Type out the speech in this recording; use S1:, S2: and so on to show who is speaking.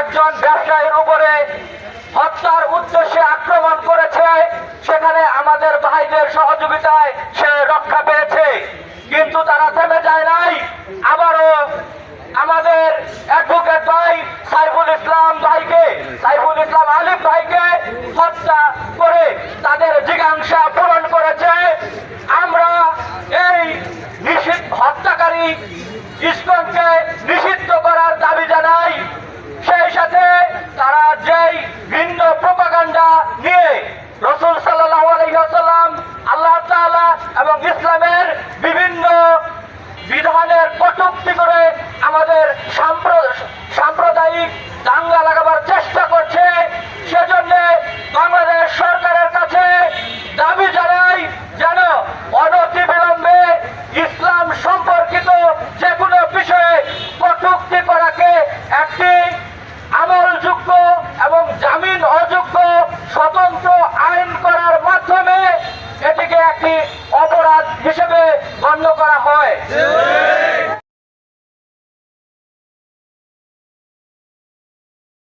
S1: একজন ব্যবসায়ীর উপরে হত্যার উদ্দেশ্যে আক্রমণ করেছে, সেখানে আমাদের ভাইদের সহযোগিতায় সে রক্ষা পেয়েছে। কিন্তু তারা থেমে যায় নাই। আবারও আমাদের অ্যাডভোকেট ভাই সাইফুল ইসলাম ভাইকে, সাইফুল ইসলাম আলিফ ভাইকে হত্যা করে তাদের জিজ্ঞাসা পূরণ করেছে। আমরা এই নিষিদ্ধ হত্যাকারী ইসকনকে ইসলামের বিভিন্ন বিধানের কটুক্তি করে আমাদের সাম্প্র- সাম্প্রদায়িক দাঙ্গা লাগাবার চেষ্টা করছে। সেজন্য বাংলাদেশ সরকারের কাছে দাবি জানাই যেন অনতি বিলম্বে ইসলাম সম্পর্কিত যে কোনো বিষয়ে কটুক্তি করাকে একটি আমলযোগ্য এবং জামিন অযোগ্য স্বতন্ত্র আইন করার মাধ্যমে এটিকে একটি হিসেবে গণ্য করা হয়।